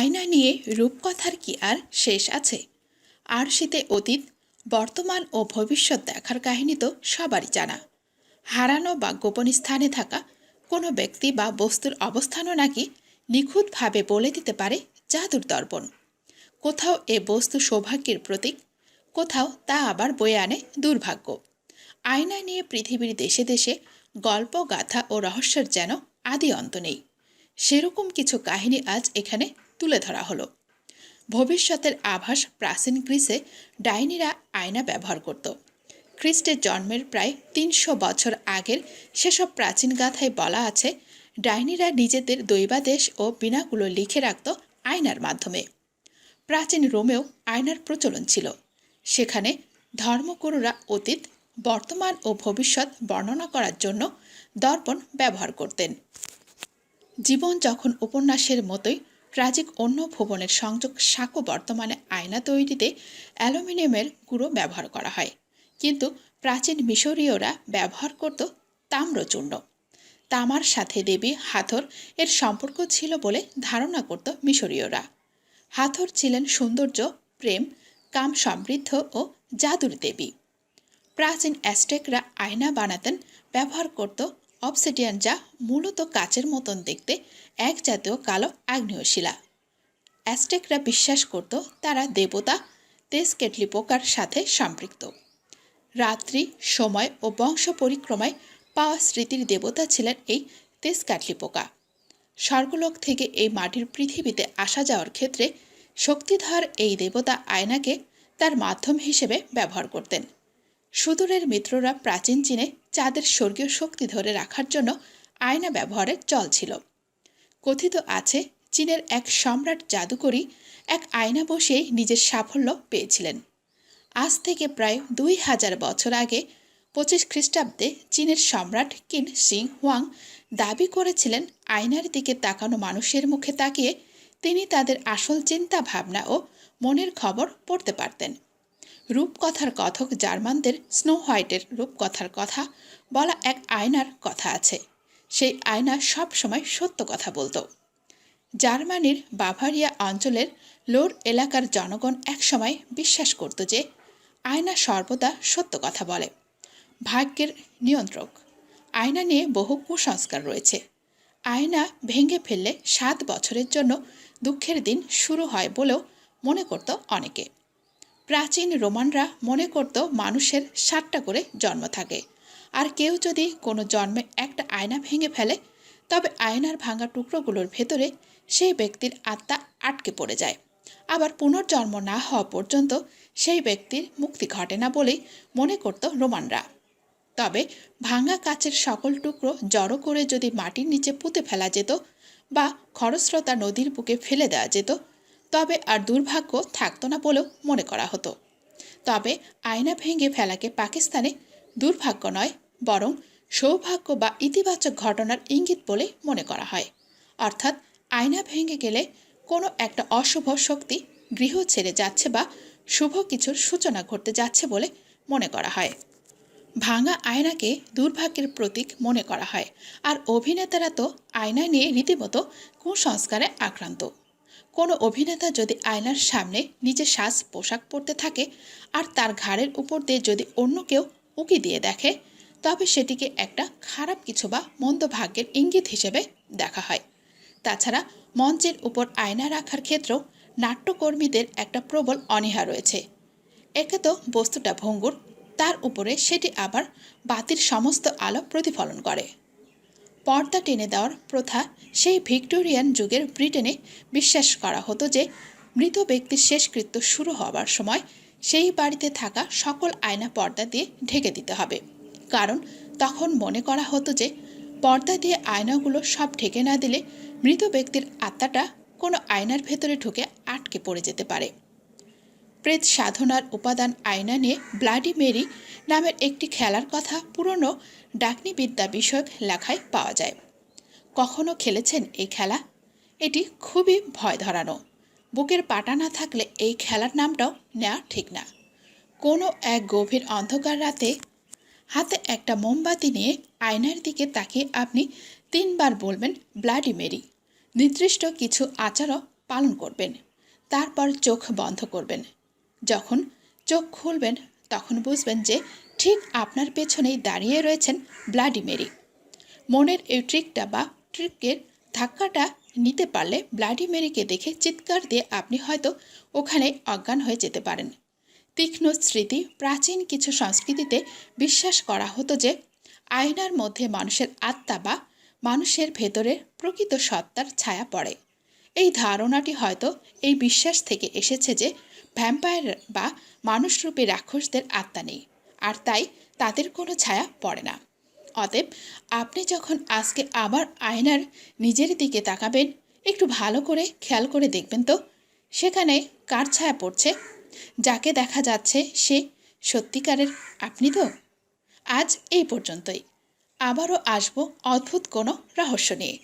আয়না নিয়ে রূপকথার কি আর শেষ আছে? আর শীতে অতীত, বর্তমান ও ভবিষ্যৎ দেখার কাহিনী তো সবারই জানা। হারানো বা গোপন স্থানে থাকা কোনো ব্যক্তি বা বস্তুর অবস্থানও নাকি নিখুঁতভাবে বলে দিতে পারে জাদুর দর্পণ। কোথাও এ বস্তু সৌভাগ্যের প্রতীক, কোথাও তা আবার বয়ে আনে দুর্ভাগ্য। আয়না নিয়ে পৃথিবীর দেশে দেশে গল্প, গাথা ও রহস্যের যেন আদি অন্ত নেই। সেরকম কিছু কাহিনী আজ এখানে তুলে ধরা হলো। ভবিষ্যতের আভাস প্রাচীন গ্রিসে ডাইনিরা আয়না ব্যবহার করত। খ্রিস্টের জন্মের প্রায় তিনশো বছর আগের সেসব প্রাচীন গাথায় বলা আছে, ডাইনিরা নিজেদের দৈবাদেশ ও বিনাগুলো লিখে রাখত আয়নার মাধ্যমে। প্রাচীন রোমেও আয়নার প্রচলন ছিল। সেখানে ধর্মগুরুরা অতীত, বর্তমান ও ভবিষ্যৎ বর্ণনা করার জন্য দর্পণ ব্যবহার করতেন। জীবন যখন উপন্যাসের মতোই ট্রাজিক অন্য ভুবনের সংযোগ সাঁকো বর্তমানে আয়না তৈরিতে অ্যালুমিনিয়ামের গুঁড়ো ব্যবহার করা হয়। কিন্তু প্রাচীন মিশরীয়রা ব্যবহার করত তাম্রচূর্ণ। তামার সাথে দেবী হাথর এর সম্পর্ক ছিল বলে ধারণা করত মিশরীয়রা। হাথর ছিলেন সৌন্দর্য, প্রেম, কাম সমৃদ্ধ ও জাদুর দেবী। প্রাচীন অ্যাস্টেকরা আয়না বানাতেন, ব্যবহার করত অবসিডিয়ান যা মূলত কাচের মতন দেখতে এক জাতীয় কালো আগ্নেয় শিলা। অ্যাস্টেকরা বিশ্বাস করত তারা দেবতা তেজকেটলি পোকার সাথে সম্পৃক্ত। রাত্রি, সময় ও বংশ পরিক্রমায় পাওয়া স্মৃতির দেবতা ছিলেন এই তেজকাটলি পোকা স্বর্গলোক থেকে এই মাটির পৃথিবীতে আসা যাওয়ার ক্ষেত্রে শক্তিধর এই দেবতা আয়নাকে তার মাধ্যম হিসেবে ব্যবহার করতেন। সুদূরের মিত্ররা প্রাচীন চীনে চাঁদের স্বর্গীয় শক্তি ধরে রাখার জন্য আয়না ব্যবহারের চল ছিল। কথিত আছে, চীনের এক সম্রাট জাদুকরী এক আয়না বসিয়েই নিজের সাফল্য পেয়েছিলেন। আজ থেকে প্রায় দুই হাজার বছর আগে পঁচিশ খ্রিস্টাব্দে চীনের সম্রাট কিন সিং হোয়াং দাবি করেছিলেন, আয়নার দিকে তাকানো মানুষের মুখে তাকিয়ে তিনি তাদের আসল চিন্তা ভাবনা ও মনের খবর পড়তে পারতেন। রূপকথার কথক জার্মানদের স্নো হোয়াইটের রূপকথার কথা বলা এক আয়নার কথা আছে। সেই আয়না সব সময় সত্য কথা বলতো। জার্মানির বাভারিয়া অঞ্চলের লোর এলাকার জনগণ একসময় বিশ্বাস করত যে, আয়না সর্বদা সত্য কথা বলে, ভাগ্যের নিয়ন্ত্রক। আয়না নিয়ে বহু কুসংস্কার রয়েছে। আয়না ভেঙে ফেললে সাত বছরের জন্য দুঃখের দিন শুরু হয় বলেও মনে করত অনেকে। প্রাচীন রোমানরা মনে করত মানুষের সাতটা করে জন্ম থাকে। আর কেউ যদি কোনো জন্মে একটা আয়না ভেঙে ফেলে, তবে আয়নার ভাঙা টুকরোগুলোর ভেতরে সেই ব্যক্তির আত্মা আটকে পড়ে যায়। আবার পুনর্জন্ম না হওয়া পর্যন্ত সেই ব্যক্তির মুক্তি ঘটে না বলেই মনে করত রোমানরা। তবে ভাঙা কাচের সকল টুকরো জড়ো করে যদি মাটির নিচে পুঁতে ফেলা যেত বা খরস্রোতা নদীর বুকে ফেলে দেওয়া যেত, তবে আর দুর্ভাগ্য থাকতো না বলেও মনে করা হতো। তবে আয়না ভেঙে ফেলাকে পাকিস্তানে দুর্ভাগ্য নয়, বরং সৌভাগ্য বা ইতিবাচক ঘটনার ইঙ্গিত বলে মনে করা হয়। অর্থাৎ আয়না ভেঙে গেলে কোনো একটা অশুভ শক্তি গৃহ ছেড়ে যাচ্ছে বা শুভ কিছুর সূচনা ঘটতে যাচ্ছে বলে মনে করা হয়। ভাঙা আয়নাকে দুর্ভাগ্যের প্রতীক মনে করা হয়, আর অভিনেতারা তো আয়না নিয়ে রীতিমতো কুসংস্কারে আক্রান্ত। কোনো অভিনেতা যদি আয়নার সামনে নিজের সাজ পোশাক পরতে থাকে, আর তার ঘাড়ের উপর দিয়ে যদি অন্য কেউ উকি দিয়ে দেখে, তবে সেটিকে একটা খারাপ কিছু বা মন্দ ভাগ্যের ইঙ্গিত হিসেবে দেখা হয়। তাছাড়া মঞ্চের উপর আয়না রাখার ক্ষেত্রেও নাট্যকর্মীদের একটা প্রবল অনীহা রয়েছে। একে তো বস্তুটা ভঙ্গুর, তার উপরে সেটি আবার বাতির সমস্ত আলো প্রতিফলন করে। পর্দা টেনে দেওয়ার প্রথা সেই ভিক্টোরিয়ান যুগের ব্রিটেনে বিশ্বাস করা হতো যে মৃত ব্যক্তির শেষকৃত্য শুরু হবার সময় সেই বাড়িতে থাকা সকল আয়না পর্দা দিয়ে ঢেকে দিতে হবে। কারণ তখন মনে করা হতো যে, পর্দা দিয়ে আয়নাগুলো সব ঢেকে না দিলে মৃত ব্যক্তির আত্মাটা কোনো আয়নার ভেতরে ঢুকে আটকে পড়ে যেতে পারে। প্রেত সাধনার উপাদান আয়না নিয়ে ব্লাডি মেরি নামের একটি খেলার কথা পুরনো ডাকনিবিদ্যা বিষয়ক লেখায় পাওয়া যায়। কখনো খেলেছেন এই খেলা? এটি খুবই ভয় ধরানো। বুকের পাটা না থাকলে এই খেলার নামটাও নেওয়া ঠিক না। কোনো এক গভীর অন্ধকার রাতে হাতে একটা মোমবাতি নিয়ে আয়নার দিকে তাকিয়ে আপনি তিনবার বলবেন, ব্লাডি মেরি। নির্দিষ্ট কিছু আচারও পালন করবেন। তারপর চোখ বন্ধ করবেন। যখন চোখ খুলবেন, তখন বুঝবেন যে ঠিক আপনার পেছনেই দাঁড়িয়ে রয়েছেন ব্লাডি মেরি। মনের এই ট্রিকটা বা ট্রিকের ধাক্কাটা নিতে পারলে ব্লাডি মেরিকে দেখে চিৎকার দিয়ে আপনি হয়তো ওখানে অজ্ঞান হয়ে যেতে পারেন। তীক্ষ্ণ স্মৃতি, প্রাচীন কিছু সংস্কৃতিতে বিশ্বাস করা হতো যে আয়নার মধ্যে মানুষের আত্মা বা মানুষের ভেতরের প্রকৃত সত্তার ছায়া পড়ে। এই ধারণাটি হয়তো এই বিশ্বাস থেকে এসেছে যে ভ্যাম্পায়ার বা মানুষরূপী রাক্ষসদের আত্মা নেই, আর তাই তাদের কোনো ছায়া পড়ে না। অতএব আপনি যখন আজকে আবার আয়নার নিজের দিকে তাকাবেন, একটু ভালো করে খেয়াল করে দেখবেন তো? সেখানে কার ছায়া পড়ছে? যাকে দেখা যাচ্ছে সে সত্যিকারের আপনি তো? আজ এই পর্যন্তই। আবারও আসব অদ্ভুত কোনো রহস্য নিয়ে।